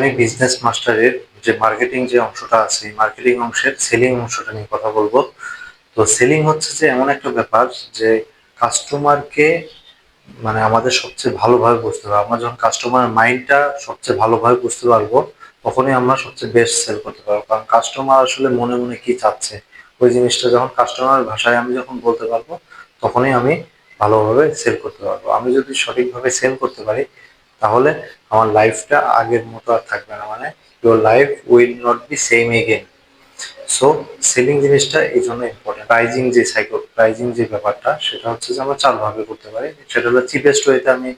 আমি বিজনেস মাস্টারের যে মার্কেটিং যে অংশটা আছে মার্কেটিং অংশের সেলিং অংশটা নিয়ে কথা বলব। তো সেলিং হচ্ছে যে এমন একটা ব্যাপার যে কাস্টমারকে মানে আমাদের সবচেয়ে ভালোভাবে বুঝতে হবে। আমরা যখন কাস্টমার মাইন্ডটা সবচেয়ে ভালোভাবে বুঝতে পারব, তখনই আমরা সবচেয়ে বেস্ট সেল করতে পারব। কারণ কাস্টমার আসলে মনে মনে কি চাচ্ছে? ওই জিনিসটা যখন কাস্টমার ভাষায় আমি যখন বলতে পারব, তখনই আমি ভালোভাবে সেল করতে পারব। আমি যদি সঠিকভাবে সেল করতে পারি তাহলে আমার লাইফটা আগের মতো আর থাকবে না। মানে your life will not be same again so selling জিনিসটা এই জন্য ইম্পর্টেন্ট প্রাইজিং যে সাইকো প্রাইজিং যে ব্যাপারটা, সেটা হচ্ছে যে আমরা চারভাবে করতে পারি। সেটা হলো চিপেস্ট ওয়েতে আমি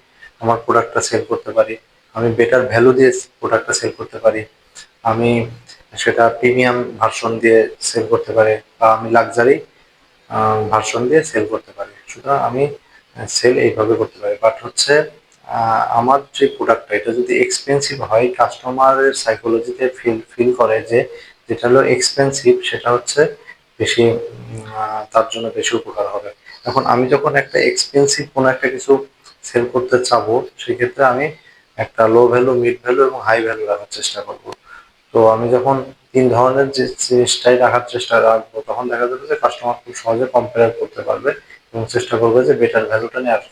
আমার প্রোডাক্টটা সেল করতে পারি। আমি বেটার ভ্যালু দিয়ে প্রোডাক্টটা সেল করতে পারি। আমি সেটা প্রিমিয়াম ভার্সন দিয়ে সেল করতে পারি বা আমি লাক্সারি ভার্সন দিয়ে সেল করতে পারি। সুতরাং আমি সেল এইভাবে করতে পারি। বাট হচ্ছে আমার যে প্রোডাক্টটা এটা যদি এক্সপেন্সিভ হয় কাস্টমারের সাইকোলজিতে ফিল ফিল করে যে যেটা হলো এক্সপেন্সিভ সেটা হচ্ছে বেশি তার জন্য বেশি উপকার হবে। এখন আমি যখন একটা এক্সপেন্সিভ কোনো একটা কিছু সেল করতে চাবো, সেক্ষেত্রে আমি একটা লো ভ্যালু মিড ভ্যালু এবং হাই ভ্যালু রাখার চেষ্টা করব। তো আমি যখন তিন ধরনের যে জিনিসটাই রাখার চেষ্টা রাখব, তখন দেখা যাবে যে কাস্টমার খুব সহজে কম্পেয়ার করতে পারবে এবং চেষ্টা করবে যে বেটার ভ্যালুটা নেওয়ার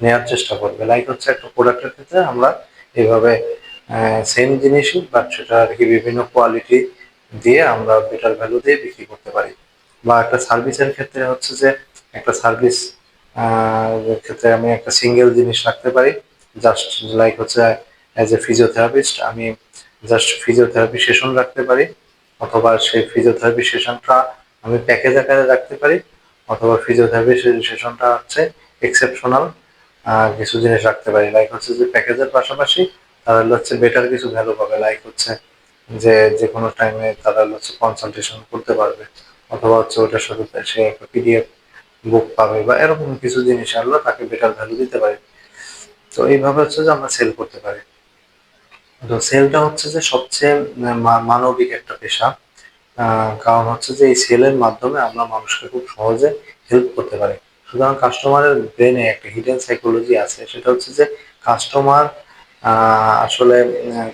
নেওয়ার চেষ্টা করবে। লাইক হচ্ছে একটা প্রোডাক্টের ক্ষেত্রে আমরা এইভাবে সেম জিনিসই বাট সেটা আর কি বিভিন্ন কোয়ালিটি দিয়ে আমরা বেটার ভ্যালু দিয়ে বিক্রি করতে পারি। বা একটা সার্ভিসের ক্ষেত্রে হচ্ছে যে, একটা সার্ভিস ক্ষেত্রে আমি একটা সিঙ্গেল জিনিস রাখতে পারি। জাস্ট লাইক হচ্ছে অ্যাজ এ ফিজিওথেরাপিস্ট আমি জাস্ট ফিজিওথেরাপি সেশন রাখতে পারি, অথবা সেই ফিজিওথেরাপি সেশনটা আমি প্যাকেজ আকারে রাখতে পারি, অথবা ফিজিওথেরাপি সেশনটা হচ্ছে এক্সেপশনাল কিছু জিনিস রাখতে পারি। লাইক হচ্ছে যে প্যাকেজের পাশাপাশি তারা হচ্ছে বেটার কিছু ভ্যালু পাবে। লাইক হচ্ছে যে যে কোনো টাইমে তারা হচ্ছে কনসালটেশন করতে পারবে। অথবা হচ্ছে ওটার সাথে সে একটা পিডিএফ বুক পাবে বা এরকম কিছু জিনিস আনলো তাকে বেটার ভ্যালু দিতে পারে। তো এইভাবে হচ্ছে যে আমরা সেল করতে পারি। তো সেলটা হচ্ছে যে সবচেয়ে মানবিক একটা পেশা। কারণ হচ্ছে যে এই সেলের মাধ্যমে আমরা মানুষকে খুব সহজে হেল্প করতে পারি। সুতরাং কাস্টমারের ব্রেনে একটা হিডেন সাইকোলজি আছে, সেটা হচ্ছে যে কাস্টমার আসলে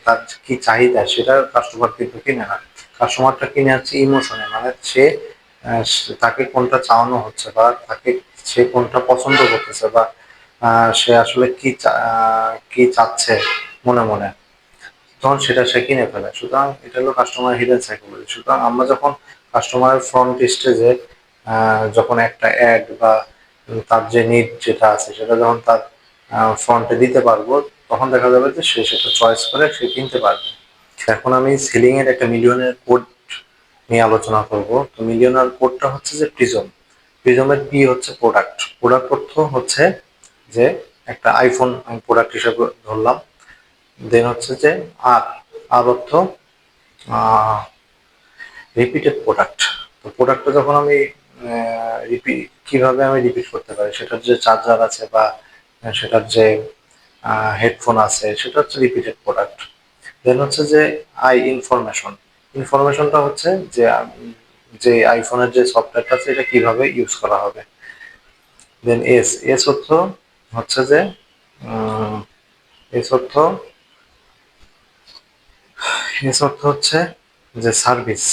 তার কি চাহিদা সেটা কাস্টমার কিন্তু কিনে না। কাস্টমারটা কিনে হচ্ছে ইমোশনে মানে সে তাকে কোনটা চাওয়ানো হচ্ছে বা তাকে সে কোনটা পছন্দ করতেছে বা সে আসলে কি কি চাচ্ছে মনে মনে, তখন সেটা সে কিনে ফেলে। সুতরাং এটা হলো কাস্টমার হিডেন সাইকোলজি সুতরাং আমরা যখন কাস্টমারের ফ্রন্ট স্টেজে যখন একটা অ্যাড বা তার যে নিড যেটা আছে, সেটা যখন তার ফ্রন্টে দিতে পারব, তখন দেখা যাবে যে সে সেটা চয়েস করে সে কিনতে পারবে। এখন আমি সেলিং এর একটা মিলিয়নের কোড নিয়ে আলোচনা করব। তো মিলিয়নার কোডটা হচ্ছে যে প্রিজম প্রিজমের পি হচ্ছে প্রোডাক্ট প্রোডাক্ট অর্থ হচ্ছে যে একটা আইফোন আমি প্রোডাক্ট হিসেবে ধরলাম। দেন হচ্ছে যে আর আর অর্থ রিপিটেড প্রোডাক্ট তো প্রোডাক্টটা যখন আমি রিপিট কীভাবে আমি রিপিট করতে পারি? সেটার যে চার্জার আছে বা সেটার যে হেডফোন আছে, সেটা হচ্ছে রিপিটেড প্রোডাক্ট দেন হচ্ছে যে আই ইনফরমেশন ইনফরমেশনটা হচ্ছে যে যে আইফোনের যে সফটওয়্যারটা আছে, এটা কীভাবে ইউজ করা হবে? দেন এস এস অর্থ হচ্ছে যে এস অর্থ এস অর্থ হচ্ছে যে সার্ভিস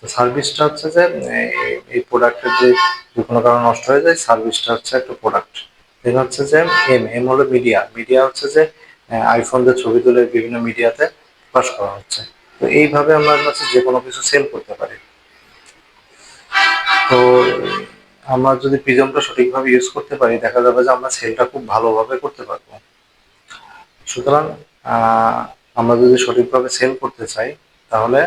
তো সার্ভিসটা হচ্ছে যে, এই প্রোডাক্টের যে যে কোনো কারণে নষ্ট হয়ে যায় সার্ভিসটা হচ্ছে একটা প্রোডাক্ট দেন হচ্ছে যে এম এম হলো মিডিয়া মিডিয়া হচ্ছে যে আইফোন যে ছবি তুলে বিভিন্ন মিডিয়াতে প্রকাশ করা হচ্ছে। তো এইভাবে আমরা হচ্ছে যে কোনো কিছু সেল করতে পারি। তো আমরা যদি প্রিজমটা সঠিকভাবে ইউজ করতে পারি, দেখা যাবে যে আমরা সেলটা খুব ভালোভাবে করতে পারব। সুতরাং আমরা যদি সঠিকভাবে সেল করতে চাই, তাহলে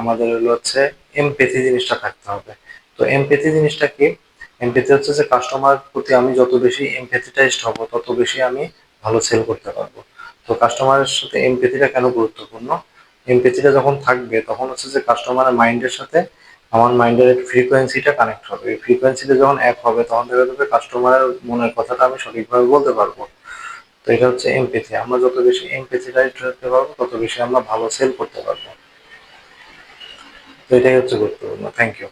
আমাদের হলো হচ্ছে এমপেথি জিনিসটা থাকতে হবে। তো এমপেথি জিনিসটা কি? এমপেথি হচ্ছে যে কাস্টমার প্রতি আমি যত বেশি এমপেথিটাইজড হব, তত বেশি আমি ভালো সেল করতে পারব। তো কাস্টমারের সাথে এমপেথিটা কেন গুরুত্বপূর্ণ? এমপেথিটা যখন থাকবে, তখন হচ্ছে যে কাস্টমারের মাইন্ডের সাথে আমার মাইন্ডের ফ্রিকোয়েন্সিটা কানেক্ট হবে। এই ফ্রিকোয়েন্সিটা যখন এক হবে, তখন দেখা যাবে কাস্টমারের মনের কথাটা আমি সঠিকভাবে বলতে পারব। তো এটা হচ্ছে এমপেথি আমরা যত বেশি এমপেথিটাইজড হতে পারব, তত বেশি আমরা ভালো সেল করতে পারব। তো এটাই হচ্ছে গুরুত্বপূর্ণ থ্যাংক ইউ